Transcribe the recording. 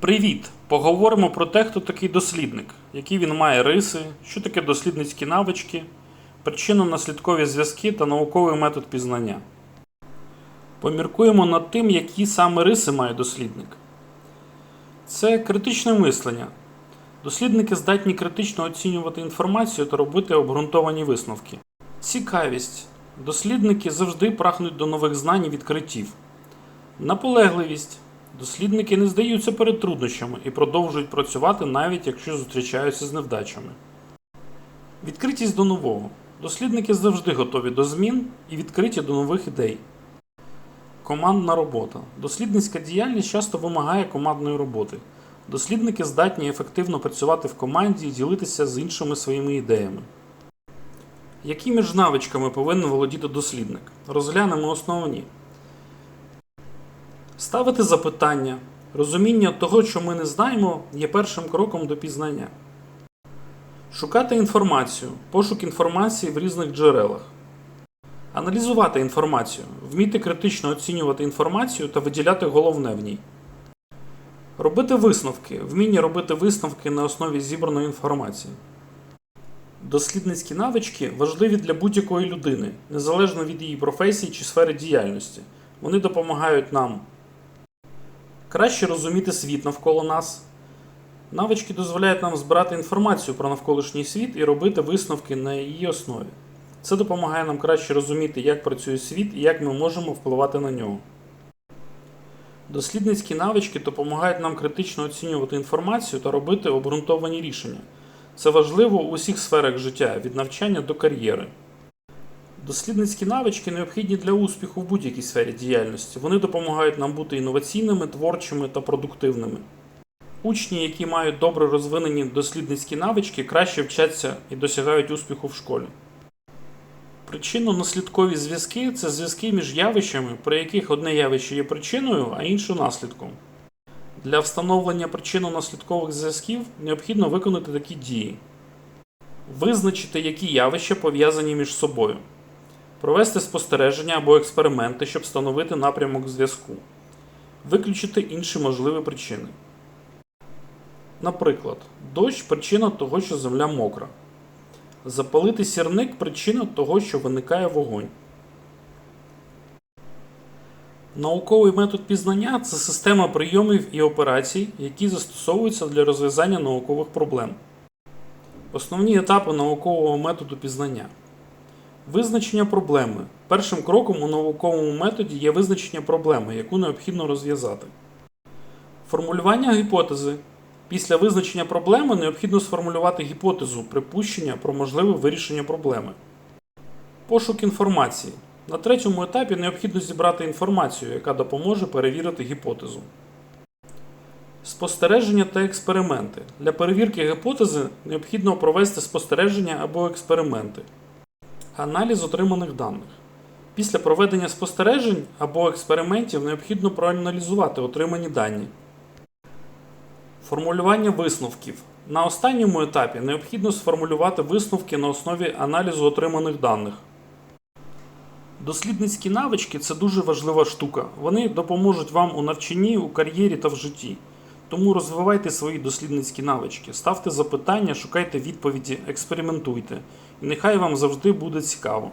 Привіт! Поговоримо про те, хто такий дослідник, які він має риси, що таке дослідницькі навички, причинно-наслідкові зв'язки та науковий метод пізнання. Поміркуємо над тим, які саме риси має дослідник. Це критичне мислення. Дослідники здатні критично оцінювати інформацію та робити обґрунтовані висновки. Цікавість. Дослідники завжди прагнуть до нових знань і відкриттів. Наполегливість. Дослідники не здаються перед труднощами і продовжують працювати навіть якщо зустрічаються з невдачами. Відкритість до нового. Дослідники завжди готові до змін і відкриті до нових ідей. Командна робота. Дослідницька діяльність часто вимагає командної роботи. Дослідники здатні ефективно працювати в команді і ділитися з іншими своїми ідеями. Якими ж навичками повинен володіти дослідник? Розглянемо основні. Ставити запитання. Розуміння того, що ми не знаємо, є першим кроком до пізнання. Шукати інформацію. Пошук інформації в різних джерелах. Аналізувати інформацію. Вміти критично оцінювати інформацію та виділяти головне в ній. Робити висновки. Вміння робити висновки на основі зібраної інформації. Дослідницькі навички важливі для будь-якої людини, незалежно від її професії чи сфери діяльності. Вони допомагають нам краще розуміти світ навколо нас. Навички дозволяють нам збирати інформацію про навколишній світ і робити висновки на її основі. Це допомагає нам краще розуміти, як працює світ і як ми можемо впливати на нього. Дослідницькі навички допомагають нам критично оцінювати інформацію та робити обґрунтовані рішення. Це важливо у усіх сферах життя від навчання до кар'єри. Дослідницькі навички необхідні для успіху в будь-якій сфері діяльності. Вони допомагають нам бути інноваційними, творчими та продуктивними. Учні, які мають добре розвинені дослідницькі навички, краще вчаться і досягають успіху в школі. Причинно-наслідкові зв'язки це зв'язки між явищами, при яких одне явище є причиною, а інше наслідком. Для встановлення причинно-наслідкових зв'язків необхідно виконати такі дії: визначити, які явища пов'язані між собою, провести спостереження або експерименти, щоб встановити напрямок зв'язку, виключити інші можливі причини. Наприклад, дощ причина того, що земля мокра. Запалити сірник причина того, що виникає вогонь. Науковий метод пізнання це система прийомів і операцій, які застосовуються для розв'язання наукових проблем. Основні етапи наукового методу пізнання. Визначення проблеми. Першим кроком у науковому методі є визначення проблеми, яку необхідно розв'язати. Формулювання гіпотези. Після визначення проблеми необхідно сформулювати гіпотезу припущення про можливе вирішення проблеми. Пошук інформації. На третьому етапі необхідно зібрати інформацію, яка допоможе перевірити гіпотезу. Спостереження та експерименти. Для перевірки гіпотези необхідно провести спостереження або експерименти. Аналіз отриманих даних. Після проведення спостережень або експериментів необхідно проаналізувати отримані дані. Формулювання висновків. На останньому етапі необхідно сформулювати висновки на основі аналізу отриманих даних. Дослідницькі навички це дуже важлива штука. Вони допоможуть вам у навчанні, у кар'єрі та в житті. Тому розвивайте свої дослідницькі навички, ставте запитання, шукайте відповіді, експериментуйте. І нехай вам завжди буде цікаво.